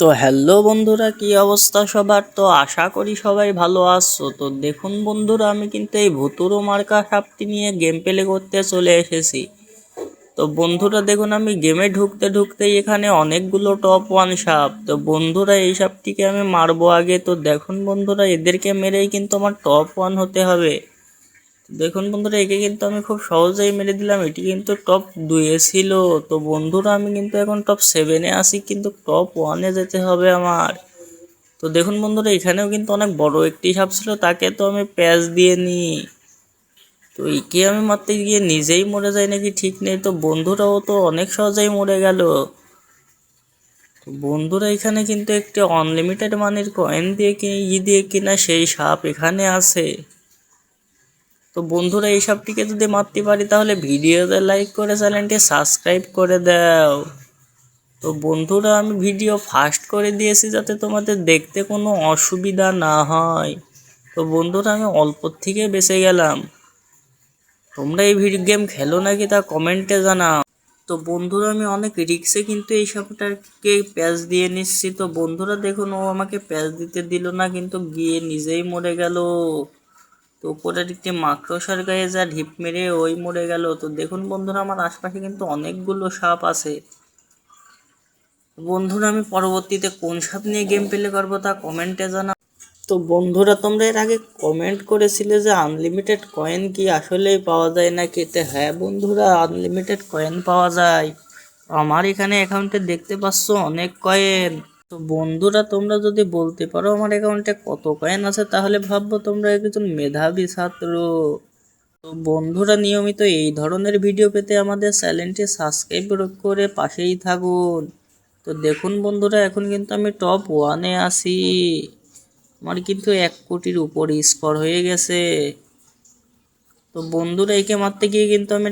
তো হ্যালো বন্ধুরা, কি অবস্থা সবার? তো আশা করি সবাই ভালো আছো। তো দেখুন বন্ধুরা, আমি কিন্তু এই ভুতুরো মার্কা সাপটি নিয়ে গেম প্লে করতে চলে এসেছি। তো বন্ধুরা, দেখুন আমি গেমে ঢুকতে ঢুকতেই এখানে অনেকগুলো টপ ওয়ান সাপ। তো বন্ধুরা, এই সাপটিকে আমি মারবো আগে। তো দেখুন বন্ধুরা, এদেরকে মেরেই কিন্তু আমার টপ ওয়ান হতে হবে। দেখুন বন্ধুরা, একে কিন্তু আমি খুব সহজেই মেরে দিলাম। এটি কিন্তু টপ দুয়ে ছিল। তো বন্ধুরা, আমি কিন্তু এখন টপ সেভেনে আসি কিন্তু টপ ওয়ানে যেতে হবে আমার। তো দেখুন বন্ধুরা, এখানেও কিন্তু অনেক বড় একটি সাপ ছিল, তাকে তো আমি প্যাচ দিয়ে নিই। তো একে আমি মারতে গিয়ে নিজেই মরে যাই নাকি ঠিক নেই? তো বন্ধুরাও তো অনেক সহজেই মরে গেল। বন্ধুরা, এখানে কিন্তু একটি আনলিমিটেড মানের কয়েন দিয়ে ই দিয়ে কিনা সেই সাপ এখানে আছে। তো বন্ধুরা, এই সাপটিকে যদি মারতে পারি তাহলে ভিডিওতে লাইক করে চ্যানেলটি সাবস্ক্রাইব করে দাও। তো বন্ধুরা, আমি ভিডিও ফাস্ট করে দিয়েছি যাতে তোমাদের দেখতে কোনো অসুবিধা না হয়। তো বন্ধুরা, আমি অল্প থেকে বেঁচে গেলাম। তোমরা এই ভিডিও গেম খেলো নাকি তা কমেন্টে জানাও। তো বন্ধুরা, আমি অনেক রিক্সে কিন্তু এই সাপটাকে প্যাচ দিয়ে নিচ্ছি। তো বন্ধুরা, দেখুন, ও আমাকে প্যাচ দিতে দিল না, কিন্তু গিয়ে নিজেই মরে গেল। তো উপরের একটি মাকড়সার গায়ে যা ঢিপ মেরে ওই মরে গেল। তো দেখুন বন্ধুরা, আমার আশপাশে কিন্তু অনেকগুলো সাপ আছে। বন্ধুরা, আমি পরবর্তীতে কোন সাপ নিয়ে গেম প্লে করব তা কমেন্টে জানা তো বন্ধুরা, তোমরা এর আগে কমেন্ট করেছিলে যে আনলিমিটেড কয়েন কি আসলেই পাওয়া যায় নাকি? তো হ্যাঁ বন্ধুরা আনলিমিটেড কয়েন পাওয়া যায়। আমার এখানে অ্যাকাউন্টে দেখতে পাচ্ছ অনেক কয়েন তো বন্ধুরা, তোমরা যদি বলতে পারো আমার অ্যাকাউন্টে কত কয়েন আছে, তাহলে ভাববো তোমরা একজন মেধাবী ছাত্র। তো বন্ধুরা, নিয়মিত এই ধরনের ভিডিও পেতে আমাদের চ্যানেলটি সাবস্ক্রাইব করে পাশেই থাকুন। তো দেখুন বন্ধুরা, এখন কিন্তু আমি টপ ওয়ানে আছি। আমার কিন্তু এক কোটির উপরে স্কোর হয়ে গেছে। তো বন্ধুরা, একে মারতে গিয়ে কিন্তু আমি